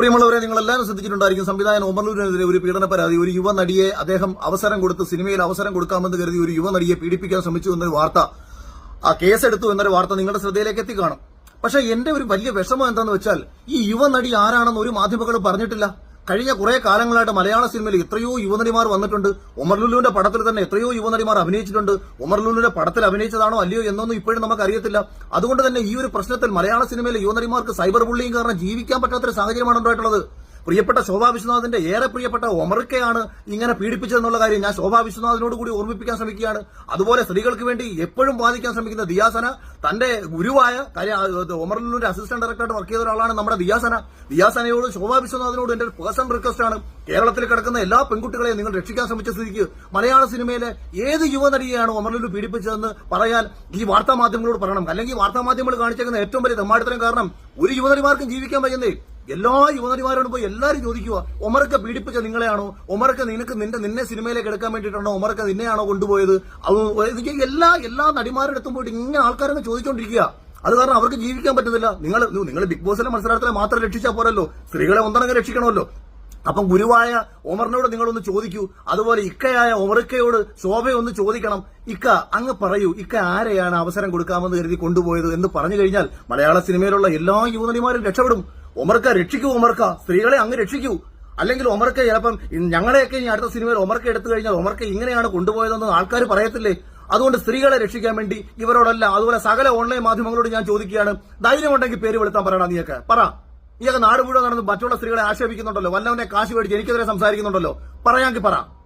പ്രിയമുള്ളവരെ നിങ്ങൾ എല്ലാവരും ശ്രദ്ധിച്ചിട്ടുണ്ടായിരിക്കും സംവിധായകൻ ഒമർലൂരിനെതിരെ ഒരു പീഡന പരാതി. ഒരു യുവ നടിയെ അദ്ദേഹം അവസരം കൊടുത്ത് സിനിമയിൽ അവസരം കൊടുക്കാമെന്ന് കരുതി ഒരു യുവ നടിയെ പീഡിപ്പിക്കാൻ ശ്രമിച്ചു എന്നൊരു വാർത്ത. ആ കേസെടുത്തു എന്നൊരു വാർത്ത നിങ്ങളുടെ ശ്രദ്ധയിലേക്ക് എത്തിക്കാണും. പക്ഷെ എന്റെ ഒരു വലിയ വിഷമം എന്താണെന്ന് വെച്ചാൽ ഈ യുവ നടി ആരാണെന്ന് ഒരു മാധ്യമങ്ങളും പറഞ്ഞിട്ടില്ല. കഴിഞ്ഞ കുറെ കാലങ്ങളായിട്ട് മലയാള സിനിമയിൽ എത്രയോ യുവനടിമാർ വന്നിട്ടുണ്ട്. ഉമർലുലുവിന്റെ പടത്തിൽ തന്നെ എത്രയോ യുവനടിമാർ അഭിനയിച്ചിട്ടുണ്ട്. ഉമർലുലുവിന്റെ പടത്തിൽ അഭിനയിച്ചതാണോ അല്ലയോ എന്നൊന്നും ഇപ്പോഴും നമുക്ക് അറിയത്തില്ല അതുകൊണ്ട് തന്നെ ഈ ഒരു പ്രശ്നത്തിൽ മലയാള സിനിമയിലെ യുവനടിമാർക്ക് സൈബർ ബുള്ളിയും കാരണം ജീവിക്കാൻ പറ്റാത്തൊരു സാഹചര്യമാണ് ഉണ്ടായിട്ടുള്ളത്. പ്രിയപ്പെട്ട ശോഭാ വിശ്വനാഥിന്റെ ഏറെ പ്രിയപ്പെട്ട ഒമർക്കയാണ് ഇങ്ങനെ പീഡിപ്പിച്ചതെന്നുള്ള കാര്യം ഞാൻ ശോഭാ വിശ്വനാഥിനോട് കൂടി ഓർമ്മിപ്പിക്കാൻ ശ്രമിക്കുകയാണ്. അതുപോലെ സ്ത്രീകൾക്ക് വേണ്ടി എപ്പോഴും വാദിക്കാൻ ശ്രമിക്കുന്ന ദിയാസന തന്റെ ഗുരുവായ കാര്യം ഒമർലൂരിന്റെ അസിസ്റ്റന്റ് ഡയറക്ടറായിട്ട് വർക്ക് ചെയ്ത ഒരാളാണ് നമ്മുടെ ദിയാസന. ദിയാസനയോട് ശോഭാ വിശ്വനാഥിനോട് എന്റെ പേഴ്സണൽ റിക്വസ്റ്റ് ആണ്. കേരളത്തിൽ കിടക്കുന്ന എല്ലാ പെൺകുട്ടികളെയും നിങ്ങൾ രക്ഷിക്കാൻ ശ്രമിച്ച സ്ഥിതിക്ക് മലയാള സിനിമയിലെ ഏത് യുവനടിയെയാണ് ഒമർലൂർ പീഡിപ്പിച്ചതെന്ന് പറയാൻ ഈ വാർത്താ മാധ്യമങ്ങളോട് പറയണം. അല്ലെങ്കിൽ വാർത്താ മാധ്യമങ്ങൾ കാണിച്ചേക്കുന്ന ഏറ്റവും വലിയ തെമ്മാടിത്തരം കാരണം ഒരു യുവനടിമാർക്കും ജീവിക്കാൻ വയ്യുന്നേ എല്ലാ യുവനടിമാരോടും പോയി എല്ലാവരും ചോദിക്കുക ഒമറൊക്കെ പീഡിപ്പിച്ച നിങ്ങളെയാണോ? ഒമറൊക്കെ നിനക്ക് നിന്റെ നിന്നെ സിനിമയിലേക്ക് എടുക്കാൻ വേണ്ടിയിട്ടാണോ? ഒമറൊക്കെ നിന്നെയാണോ കൊണ്ടുപോയത്? എല്ലാ എല്ലാ നടിമാരുടെ അടുത്തും പോയിട്ട് ഇങ്ങനെ ആൾക്കാരൊക്കെ ചോദിച്ചോണ്ടിരിക്കുക. അത് കാരണം അവർക്ക് ജീവിക്കാൻ പറ്റുന്നില്ല നിങ്ങൾ നിങ്ങൾ ബിഗ് ബോസിലെ മത്സരത്തിലെ മാത്രം രക്ഷിച്ചാൽ പോരല്ലോ. സ്ത്രീകളെ ഒന്നടങ്കം രക്ഷിക്കണമല്ലോ. അപ്പം ഗുരുവായ ഒമറിനോട് നിങ്ങളൊന്ന് ചോദിക്കൂ. അതുപോലെ ഇക്കയായ ഒമറിക്കയോട് ശോഭയൊന്ന് ചോദിക്കണം. ഇക്ക അങ്ങ് പറയൂ ഇക്ക ആരെയാണ് അവസരം കൊടുക്കാമെന്ന് കരുതി കൊണ്ടുപോയത്? എന്ന് പറഞ്ഞു കഴിഞ്ഞാൽ മലയാള സിനിമയിലുള്ള എല്ലാ യുവനടിമാരും രക്ഷപ്പെടും. ഒമർക്ക രക്ഷിക്കൂ ഒമർക്ക സ്ത്രീകളെ അങ്ങ് രക്ഷിക്കൂ. അല്ലെങ്കിൽ ഒമർക്ക ചിലപ്പം ഞങ്ങളെയൊക്കെ ഇനി അടുത്ത സിനിമയിൽ ഒമർക്ക എടുത്തു കഴിഞ്ഞാൽ ഒമർക്ക ഇങ്ങനെയാണ് കൊണ്ടുപോയതെന്ന് ആൾക്കാർ പറയത്തില്ലേ? അതുകൊണ്ട് സ്ത്രീകളെ രക്ഷിക്കാൻ വേണ്ടി ഇവരോടല്ല അതുപോലെ സകല ഓൺലൈൻ മാധ്യമങ്ങളോട് ഞാൻ ചോദിക്കുകയാണ്. ധൈര്യമുണ്ടെങ്കിൽ പേര് വെളുത്താൻ പറയണ നീയൊക്കെ. പറ. നീയൊക്കെ നാട് മുഴുവൻ നടന്ന് മറ്റുള്ള സ്ത്രീകളെ ആക്ഷേപിക്കുന്നുണ്ടല്ലോ. വല്ലവനെ കാശ് മേടിച്ച് എനിക്കെതിരെ സംസാരിക്കുന്നുണ്ടല്ലോ. പറയാമെങ്കിൽ പറ.